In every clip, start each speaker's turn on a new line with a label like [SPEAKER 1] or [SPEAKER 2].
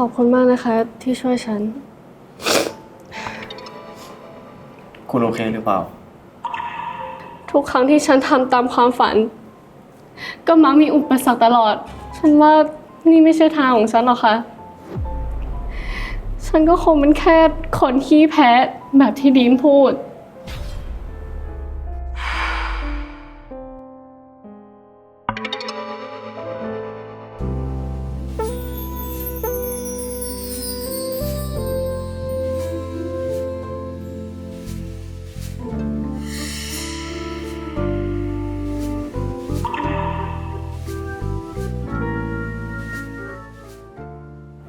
[SPEAKER 1] ขอบคุณมากนะคะ ที่ช่วยฉัน
[SPEAKER 2] คุณโอเคหรือเปล่า
[SPEAKER 1] ทุกครั้งที่ฉันทำตามความฝัน ก็มักมีอุปสรรคตลอด ฉันว่านี่ไม่ใช่ทางของฉันหรอกค่ะ ฉันก็คงเป็นแค่คนขี้แพ้แบบที่ดีมพูด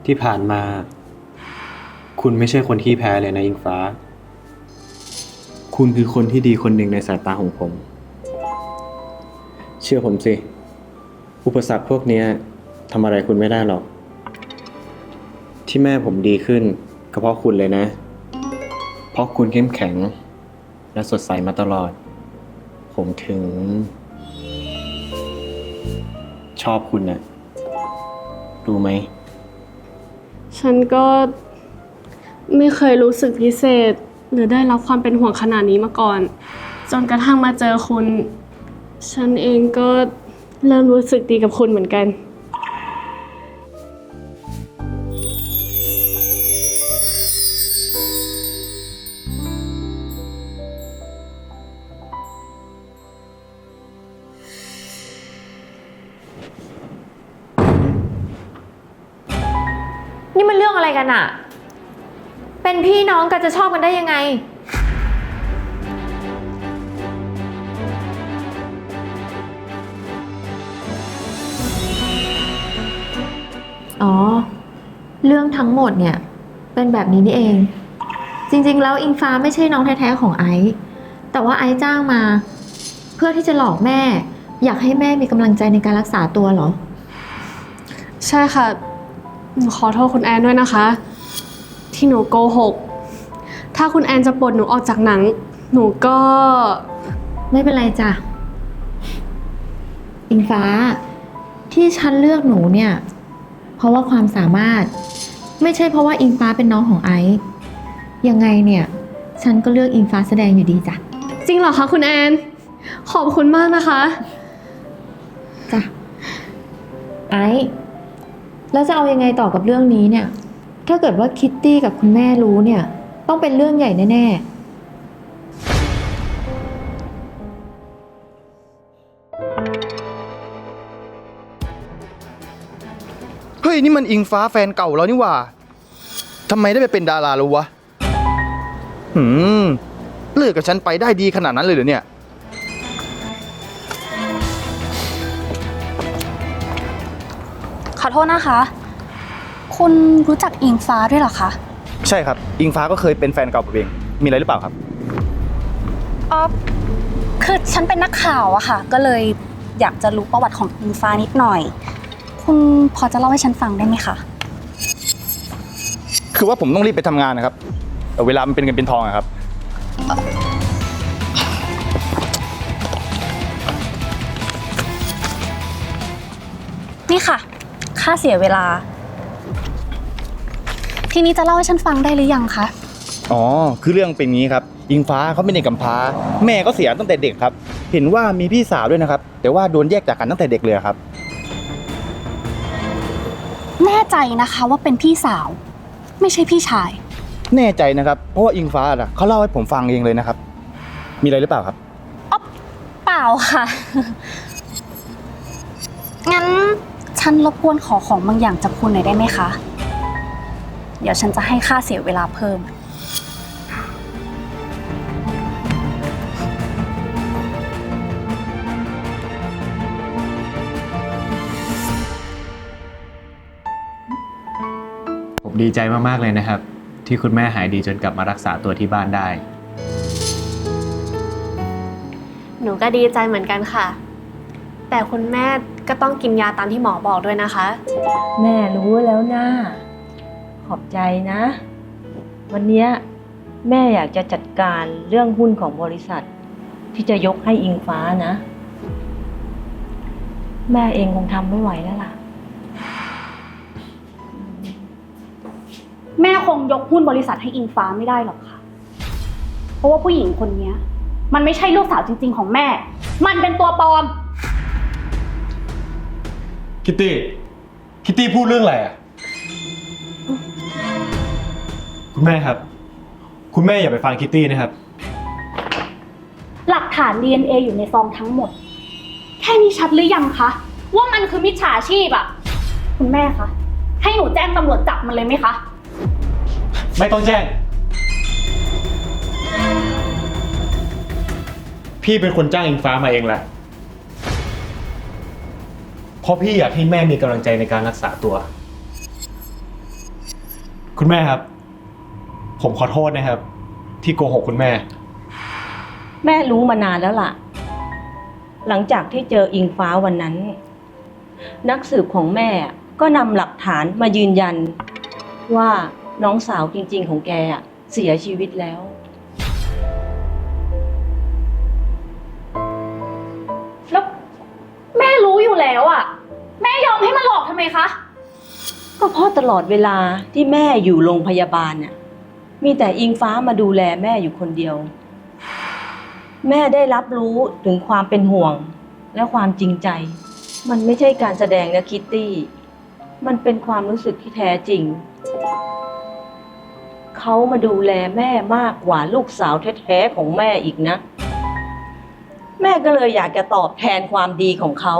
[SPEAKER 2] ที่ผ่านมา คุณไม่ใช่คนที่แพ้เลยนะอิงฟ้า คุณคือคนที่ดีคนหนึ่งในสายตาของผม เชื่อผมสิ อุปสรรคพวกนี้ทำอะไรคุณไม่ได้หรอก ที่แม่ผมดีขึ้นก็เพราะคุณเลยนะ เพราะคุณเข้มแข็ง และสดใสมาตลอด ผมถึง ชอบคุณนะรู้ไหม
[SPEAKER 1] ฉันก็ไม่เคยรู้สึกพิเศษ หรือได้รับความเป็นห่วงขนาดนี้มาก่อน จนกระทั่งมาเจอคุณ ฉันเองก็เริ่มรู้สึกดีกับคุณเหมือนกัน
[SPEAKER 3] กันอะเป็นพี่น้องกันจะชอบกันได้ยังไง อ๋อ เรื่องทั้งหมดเนี่ย เป็นแบบนี้นี่เอง จริงๆ แล้วอิงฟ้าไม่ใช่น้องแท้ๆของไอซ์แต่ว่าไอซ์จ้างมา เพื่อที่จะหลอกแม่ อยากให้แม่มีกำลังใจในการรักษาตัวเหรอ
[SPEAKER 1] ใช่ค่ะ หนูขอโทษคุณแอนด้วยนะคะ ที่หนูโกหก ถ้าคุณแอนจะปลดหนูออกจากหนัง หนูก็
[SPEAKER 3] ไม่เป็นไรจ้ะ อิงฟ้า ที่ฉันเลือกหนูเนี่ย เพราะว่าความสามารถ ไม่ใช่เพราะว่าอิงฟ้าเป็นน้องของไอซ์ยังไงเนี่ย ฉันก็เลือกอิงฟ้าแสดงอยู่ดีจ้ะ
[SPEAKER 1] จริงเหรอคะคุณแอน ขอบคุณมากนะคะ
[SPEAKER 3] จ้ะไอซ์ แล้วจะเอายังไงต่อกับเรื่องนี้เนี่ย ถ้าเกิดว่าคิตตี้กับคุณแม่รู้เนี่ย ต้องเป็นเรื่องใหญ่แน่ๆ
[SPEAKER 4] เฮ้ยนี่มันอิงฟ้าแฟนเก่าแล้วนี่หว่า ทำไมได้ไปเป็นดาราแล้ววะ หืม เลิกกับฉันไปได้ดีขนาดนั้นเลยเหรอเนี่ย
[SPEAKER 5] อโทษนะคะ คุณรู้จักอิงฟ้าด้วยเหรอคะ
[SPEAKER 4] ใช่ครับ อิงฟ้าก็เคยเป็นแฟนเก่าผมเอง มีอะไรหรือเปล่าครับ
[SPEAKER 5] อ๋อ คือฉันเป็นนักข่าวอะค่ะ ก็เลยอยากจะรู้ประวัติของอิงฟ้านิดหน่อย คุณพอจะเล่าให้ฉันฟังได้ไหมคะ
[SPEAKER 4] คือว่าผมต้องรีบไปทำงานนะครับแต่เวลามันเป็นเงินเป็นทองอะครับ
[SPEAKER 5] นี่ค่ะ ค่าเสียเวลา ทีนี้จะเล่าให้ฉันฟังได้หรือยังคะ
[SPEAKER 4] อ๋อ คือเรื่องเป็นงี้ครับ อิงฟ้าเขาเป็นเด็กกำพร้า แม่ก็เสียตั้งแต่เด็กครับ เห็นว่ามีพี่สาวด้วยนะครับ แต่ว่าโดนแยกจากกันตั้งแต่เด็กเลยครับ
[SPEAKER 5] แน่ใจนะคะว่าเป็นพี่สาว ไม่ใช่พี่ชาย
[SPEAKER 4] แน่ใจนะครับ เพราะว่าอิงฟ้าอะเขาเล่าให้ผมฟังเองเลยนะครับ มีอะไรหรือเปล่าครับ
[SPEAKER 5] เปล่าค่ะ งั้น ฉันรบกวนขอของบางอย่างจากคุณหน่อยได้ไหมคะ เดี๋ยวฉันจะให้ค่าเสียเวลาเพิ่ม
[SPEAKER 2] ผมดีใจมาก ๆ เลยนะครับ ที่คุณแม่หายดีจนกลับมารักษาตัวที่บ้านได้
[SPEAKER 1] หนูก็ดีใจเหมือนกันค่ะ แต่คุณแม่ ก็ต้องกินยาตามที่หมอบอกด้วยนะคะ
[SPEAKER 6] แม่รู้แล้วนะ ขอบใจนะ วันเนี้ยแม่อยากจะจัดการเรื่องหุ้นของบริษัท ที่จะยกให้อิงฟ้านะ แม่เองคงทำไม่ไหวแล้วล่ะ
[SPEAKER 5] แม่คงยกหุ้นบริษัทให้อิงฟ้าไม่ได้หรอกค่ะ เพราะว่าผู้หญิงคนเนี้ย มันไม่ใช่ลูกสาวจริง ๆ ของแม่ มันเป็นตัวปลอม
[SPEAKER 2] คิตตี้ คิตตี้พูดเรื่องอะไรอะ คุณแม่ครับ คุณแม่อย่าไปฟังคิตตี้นะครับ
[SPEAKER 5] หลักฐาน DNA อยู่ในซองทั้งหมด แค่นี้ชัดหรือยังคะ ว่ามันคือมิจฉาชีพอะคุณแม่คะ ให้หนูแจ้งตำรวจจับมันเลยไหมคะ
[SPEAKER 2] ไม่ต้องแจ้ง พี่เป็นคนจ้างอิงฟ้ามาเองแหละ เพราะพี่อยากให้แม่มีกำลังใจในการรักษาตัว คุณแม่ครับ ผมขอโทษนะครับ ที่โกหกคุณแม่
[SPEAKER 6] แม่รู้มานานแล้วล่ะ หลังจากที่เจออิงฟ้าวันนั้น นักสืบของแม่ก็นำหลักฐานมายืนยัน ว่าน้องสาวจริงๆของแกอะเสียชีวิตแล้ว
[SPEAKER 5] แล้วำไมคะ
[SPEAKER 6] ก็เพราะตลอดเวลาที่แม่อยู่โรงพยาบาลน่ะมีแต่อิงฟ้ามาดูแลแม่อยู่คนเดียว แม่ได้รับรู้ถึงความเป็นห่วงและความจริงใจ มันไม่ใช่การแสดงนะคิตตี้ มันเป็นความรู้สึกที่แท้จริง เขามาดูแลแม่มากกว่าลูกสาวแท้ๆของแม่อีกนะ แม่ก็เลยอยากจะตอบแทนความดีของเขา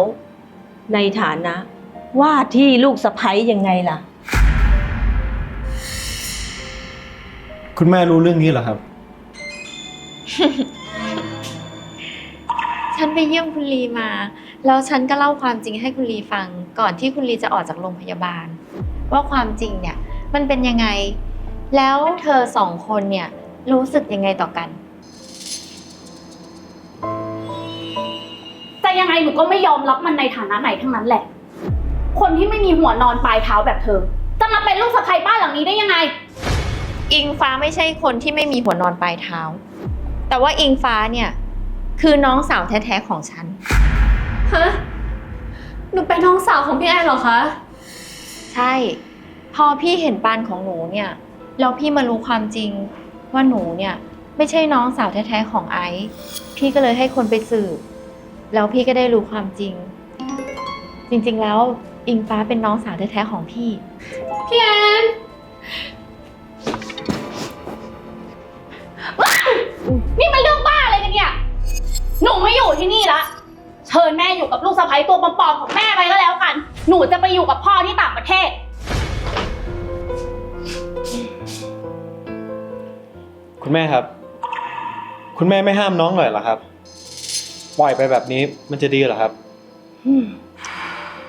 [SPEAKER 6] ในฐานะ ว่าที่ลูกสะใภ้ยังไงล่ะ
[SPEAKER 2] คุณแม่รู้เรื่องนี้เหรอครับ
[SPEAKER 3] ฉันไปเยี่ยมคุณลีมา แล้วฉันก็เล่าความจริงให้คุณลีฟัง ก่อนที่คุณลีจะออกจากโรงพยาบาล ว่าความจริงเนี่ยมันเป็นยังไง แล้วเธอสองคนเนี่ยรู้สึกยังไงต่อกัน
[SPEAKER 5] แต่ยังไงหนูก็ไม่ยอมรับมันในฐานะไหนทั้งนั้นแหละ คนที่ไม่มีหัวนอนปลายเท้าแบบเธอ จะมาเป็นลูกสะใภ้บ้านหลังนี้ได้ยังไง
[SPEAKER 3] อิงฟ้าไม่ใช่คนที่ไม่มีหัวนอนปลายเท้า แต่ว่าอิงฟ้าเนี่ยคือน้องสาวแท้ๆของฉัน
[SPEAKER 1] ฮะ หนูเป็นน้องสาวของพี่แอนเหรอคะ
[SPEAKER 3] ใช่ พอพี่เห็นปานของหนูเนี่ยแล้วพี่มารู้ความจริงว่าหนูเนี่ยไม่ใช่น้องสาวแท้ๆของไอซ์พี่ก็เลยให้คนไปสืบ แล้วพี่ก็ได้รู้ความจริง จริงๆแล้ว อิงฟ้าเป็นน้องสาวแท้ๆของพี่
[SPEAKER 1] พี่แอน
[SPEAKER 5] นี่มันเรื่องบ้าอะไรกันเนี่ย หนูไม่อยู่ที่นี่ละ เชิญแม่อยู่กับลูกสะใภ้ตัวปลอมๆของแม่ไปก็แล้วกัน หนูจะไปอยู่กับพ่อที่ต่างประเทศ
[SPEAKER 2] คุณแม่ครับ คุณแม่ไม่ห้ามน้องหน่อยเหรอครับ ปล่อยไปแบบนี้มันจะดีเหรอครับ
[SPEAKER 6] อืม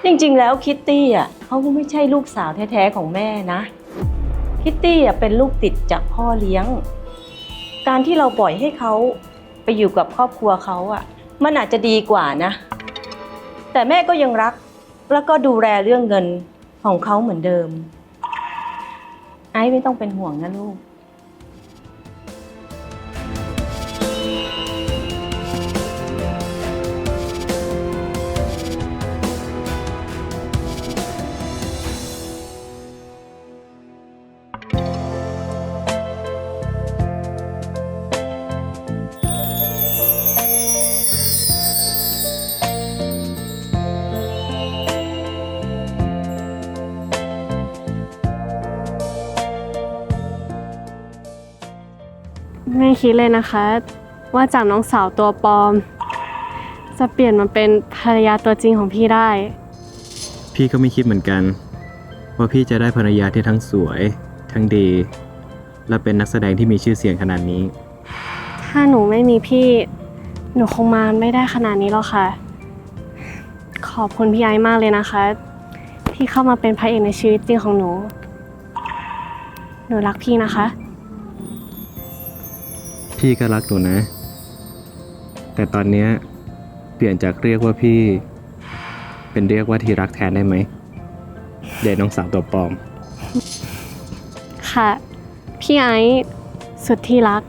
[SPEAKER 6] จริงๆ แล้วคิตตี้อะเขาก็ไม่ใช่ลูกสาวแท้ๆของแม่นะ คิตตี้อะเป็นลูกติดจากพ่อเลี้ยง การที่เราปล่อยให้เขาไปอยู่กับครอบครัวเขาอะ มันอาจจะดีกว่านะ แต่แม่ก็ยังรักแล้วก็ดูแลเรื่องเงินของเขาเหมือนเดิม ไอ้ไม่ต้องเป็นห่วงนะลูก
[SPEAKER 1] ไม่คิดเลยนะคะ ว่าจากน้องสาวตัวปลอม จะเปลี่ยนมาเป็นภรรยาตัวจริงของพี่ได้
[SPEAKER 2] พี่ก็ไม่คิดเหมือนกัน ว่าพี่จะได้ภรรยาที่ทั้งสวย ทั้งดี และเป็นนักแสดงที่มีชื่อเสียงขนาดนี้
[SPEAKER 1] ถ้าหนูไม่มีพี่ หนูคงมาไม่ได้ขนาดนี้หรอกค่ะ ขอบคุณพี่ไอซ์มากเลยนะคะ ที่เข้ามาเป็นพระเอกในชีวิตจริงของหนู หนูรักพี่นะคะ
[SPEAKER 2] พี่ก็รักหนูนะ แต่ตอนเนี้ยเปลี่ยนจากเรียกว่าพี่ เป็นเรียกว่าที่รักแทนได้ไหมเดนน้องสาวตัวปลอม
[SPEAKER 1] ค่ะ พี่ไอซ์สุดที่รัก